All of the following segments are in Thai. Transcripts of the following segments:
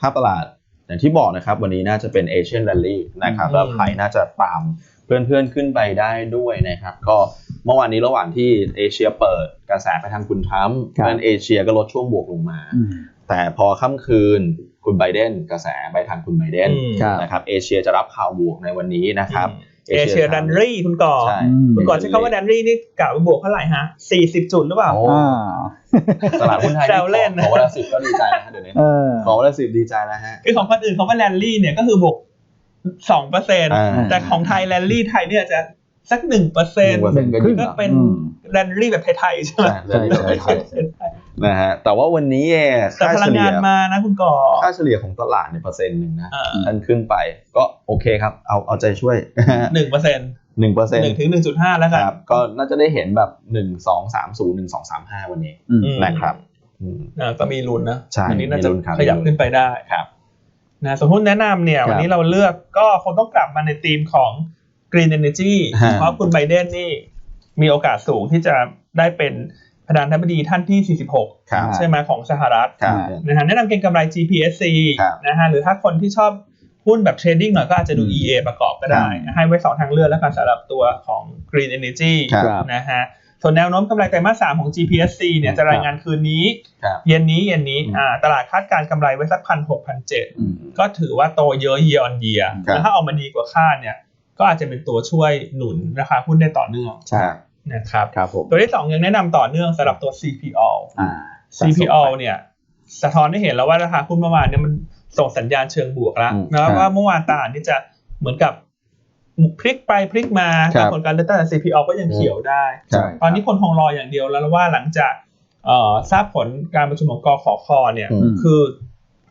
ภาพตลาดอย่างที่บอกนะครับ วันนี้น่าจะเป็นเอเชียน r รลลี่นะครับอืมแล้วไทยน่าจะตามเพื่อนๆขึ้นไปได้ด้วยนะครับ ก็เมื่อวานนี้ระหว่างที่เอเชียเปิดกระแสไปทางคุณทรัมป์ครับเพราะฉะนั้นเอเชียก็ลดช่วงบวกลงมาอืมแต่พอค่ำคืนคุณไบเดนกระแสไปทางคุณไบเดนอืมครับนะครับเอเชียจะรับข่าวบวกในวันนี้นะครับ เอเชียดันรี่คุณก่อใช่คุณก่อนใช้คำว่าดันรี่นี่กล่าวว่าบวกเท่าไหร่ฮะสี่สิบจุดหรือเปล่าโอ้อ่าตลาดหุ้นไทยแซวเล่นขอวันละสิบก็ดีใจนะฮะเดี๋ยวนี้เออขอวันละสิบดีใจแล้วฮะคือของคนอื่นเขาว่าแรลลี่เนี่ยก็คือบวกสองเปอร์เซ็นต์อ่าแต่ของไทยแรลลี่ไทยเนี่ยจะสักหนึ่งเปอร์เซ็นต์1%หนึ่งครึ่งก็เป็นอืมแรลลี่แบบไทยๆใช่ไหมใช่ใช่ใช่ใช่ นะฮะแต่ว่าวันนี้เองแต่ค่าพลัเฉงลี่งายนมานะคุณก่อค่าเฉลี่ยของตลาดเนี่ยเปอร์เซ็นต์หนึ่งนะอ่าท่านขึ้นไปก็โอเคครับ เอาเอาใจช่วยหนึ่งเปอร์เซ็นต์หนึ่งเปอร์เซ็นหต์นึ่งถึงหนึ่งจุดห้าแล้วกันครับ ก็น่าจะได้เห็นแบบหนึ่งสองสามศูนย์หนึ่งสองสามห้าวันนี้อืมอืมนะครับอืมอ่าก็มีลุ้นนะใช่อันี้น่าจะมีลุ้นครับขยับขึ้นไปได้ครับนะสมมติแนะนำเนี่ยครับวันนี้เราเลือกก็คงต้องกลับมาในธีมของ Green Energy ฮะเพราะคุณไบเดนนี่มีโอกาสสูงที่จะได้เป็น ประธานาธิบดีท่านที่46ครับใช่ไหมของสหรัฐครับ นะฮะแนะนำเก็งกำไร GPSC ครับนะฮะหรือถ้าคนที่ชอบหุ้นแบบเทรดดิ้งหน่อยก็อาจจะดู EA ประกอบก็ได้ ให้ไว้สองทางเลือกแล้วกันสำหรับตัวของ Green Energy ครับ นะฮะส่วนแนวโน้มกำไรไตรมาสสามของ GPSC เนี่ยจะรายงานคืนนี้ ครับ เย็นนี้เย็นนี้อืม อ่าตลาดคาดการณ์กำไรไว้สักพันหกพันเจ็ดอืม ก็ถือว่าโตเยอะ year on year ครับ แล้วถ้าออกมาดีกว่าคาดเนี่ยก็อาจจะเป็นตัวช่วยหนุนราคาหุ้นได้ต่อเนื่อง ใช่ นะครับครับผมตัวที่สองยังแนะนำต่อเนื่องสำหรับตัว CPO อ่า CPO เนี่ยสะท้อนให้เห็นแล้วว่าราคาหุ้นเมื่อวานเนี่ยมันส่งสัญญาณเชิงบวกแล้วอืมนะครับว่าเมื่อวานตลาดนี่จะเหมือนกับพลิกไปพลิกมาครับผลการเลือกตั้งแต่ CPO ก็ยังเขียวได้ใช่ตอนนี้คนคงรออย่างเดียวแล้วว่าหลังจากเอ่อทราบผลการประชุมของกขคเนี่ยอืมคือ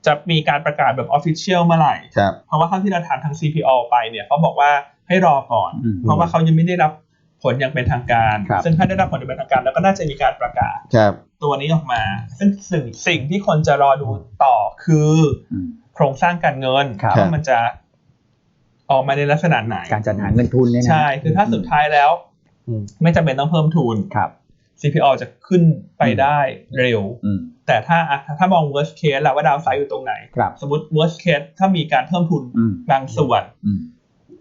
จะมีการประกาศแบบออฟฟิเชียลเมื่อไหร่ครับเพราะว่าเท่าที่เราถามทาง CPO ไปเนี่ยเขาบอกว่าให้รอก่อนอืมเพราะว่าเขายังไม่ได้รับ ผลอย่างเป็นทางการ ครับซึ่งถ้าได้รับผลอย่างเป็นทางการ แล้วก็น่าจะมีการประกาศ ครับตัวนี้ออกมา ซึ่งสิ่งสิ่งที่คนจะรอดูต่อคือ อืม โครงสร้างการเงินครับ ว่ามันจะออกมาในลักษณะไหน การจัดหาเงินทุนเนี่ยนะใช่ คือถ้าสุดท้ายแล้ว อืม ไม่จำเป็นต้องเพิ่มทุน ครับ CPO จะขึ้นไปได้เร็ว อืม แต่ถ้าอะถ้ามอง worst case แล้วว่าดาวไซด์อยู่ตรงไหน ครับ สมมติ worst case ถ้ามีการเพิ่มทุนอืม บางส่วน อืม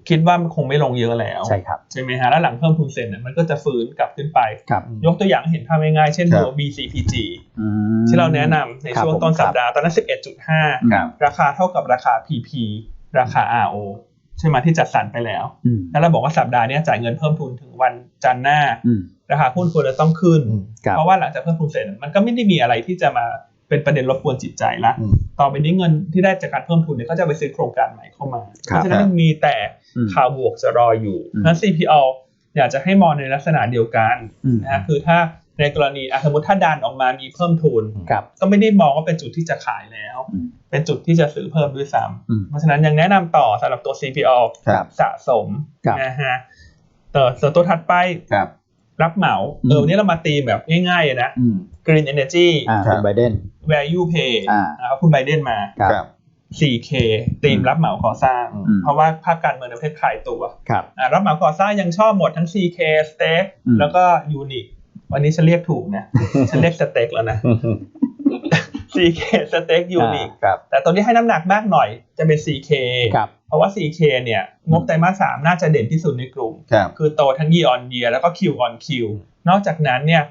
คิดว่ามันคงไม่ลงเยอะแล้วใช่ครับใช่ไหมฮะแล้วหลังเพิ่มทุนเสร็จเนี่ยมันก็จะฟื้นกลับขึ้นไปครับยกตัวอย่างให้เห็นภาพง่ายๆ เช่นครับตัว BCPG อืมที่เราแนะนำในครับช่วงผมต้นสัปครับดาห์ตอนนั้น 11.5ครับราคาเท่ากับราคา PP ราคา RO ใช่ไหมที่จัดสรรไปแล้วอืมแล้วเราบอกว่าสัปดาห์เนี้ยจ่ายเงินเพิ่มทุนถึงวันจันทร์หน้าอืมราคาหุ้นควรจะต้องขึ้นอืมครับเพราะว่าหลังจากเพิ่มทุนเสร็จมันก็ไม่ได้มีอะไรที่จะมา เป็นประเด็นรบกวนจิตใจละอืมต่อไปนี้เงินที่ได้จากการเพิ่มทุนเนี่ยก็จะไปซื้อโครงการใหม่เข้ามาครัเพบราะฉะนั้นมันมีแต่อืมข่าวบวกจะรออยู่อืมนั้น CPO อยากจะให้มองในลักษณะเดียวกันอืมนะฮะคือถ้าในกรณีอะสมมติถ้าดันออกมามีเพิ่มทุนครับก็ไม่ได้มองว่าเป็นจุดที่จะขายแล้วอืมเป็นจุดที่จะซื้อเพิ่มด้วยซ้อืมำเพราะฉะนั้นยังแนะนำต่อสำหรับตัว CPO ครับสะสมครับนะฮะต่อส่วนตัวถัดไปค รับรับเหมาอืมเออวันนี้เรามาตีมแบบง่ายๆเลยนะอืม Green Energy อ่าครับคุณไบเดน Value Pay อ่านะครับคุณไบเดนมาครับครับ 4K ตีมรับเหมาก่อสร้างอืมเพราะว่าภาพการเมืองในประเทศคลายตัวครับอ่ารับเหมาก่อสร้างยังชอบหมดทั้ง CK Steak อืมแล้วก็ Unique วันนี้ฉันเรียกถูกนะ ฉันเรียกสเต็กแล้วนะ CK Steak Unique ครับแต่ตัวที่ให้น้ำหนักมากหน่อยจะเป็น CK ครับ เพราะว่า CK เนี่ยงบไตรมาสสามน่าจะเด่นที่สุดในกลุ่มครับคือโตทั้ง year on year แล้วก็ Q on Q นอกจากนั้นเนี่ย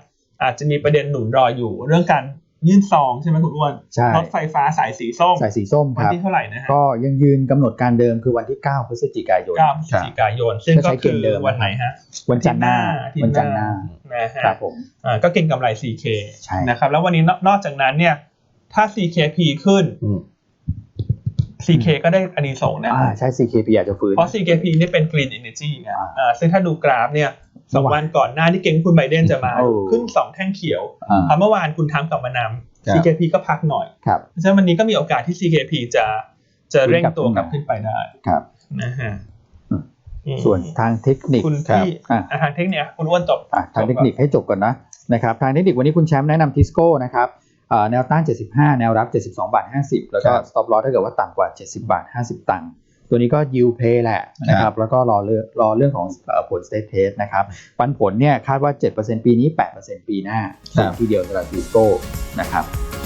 อาจจะมีประเด็นหนุนรออยู่เรื่องการยื่นซองใช่ไหมคุณอ้วนใช่รถไฟฟ้าสายสีส้ม สายสีส้มวัคนรับที่เท่าไหร่นะฮะก็ยังยืนกำหนดการเดิมคือวันที่ 9 พฤศจิกายน9พฤศจิกายน ซึ่งก็ก็ใช้เกคืณอฑ์เดิมวันไหนฮะ วันจันทร์หน้าอาทิตวันย์หจันทร์หน้านะฮะครับผมอ่าก็เก่งกำไร 4K ใช่นะครับแล้ววันนี้นอกนอกจากนั้นเนี่ยถ้า CKP ขึ้นอืม CK ก็ได้อันนี้ส่งส์นะอ่าใช่ CKP อาจจะฟื้น เพราะ CKP นี่เป็น Green Energy ไงอ่าอ่าซึ่งถ้าดูกราฟเนี่ยสองวันก่อนหน้าที่เก่งคุณไบเดนจะมาโอ้ขึ้น2แท่งเขียวอ่าพอเมื่อวานคุณทำกลับมานำครับ CKP ก็พักหน่อยครับเพราะฉะนั้นวันนี้ก็มีโอกาสที่ CKP จะจะเร่งตัวกลับขึ้นกลับขึ้นไปได้ครับนะฮะอืมอืมส่วนทางเทคนิคคุณครับพี่อ่าอะทางเทคนิคคุณอ้วนจบอะทางเทคนิคให้จบก่อนนะนะครับทางเทคนิควันนี้คุณแชมป์แนะนำทิสโก้นะครับอ่า แนวต้าน 75 แนวรับ 72 บาท 50 แล้วก็ครับ stop loss ถ้าเกิดว่าต่ำกว่า 70 บาท 50 ตังค์ตัวนี้ก็ yield play แหละนะคครัรับบแล้วก็รอเรื่องรอเรื่องของเอ่อผล state test นะครับ ปันผลเนี่ยคาดว่า 7%ปีนี้ 8%ปีหน้าครับทีเดียวสำหรับทิสโก้นะครับ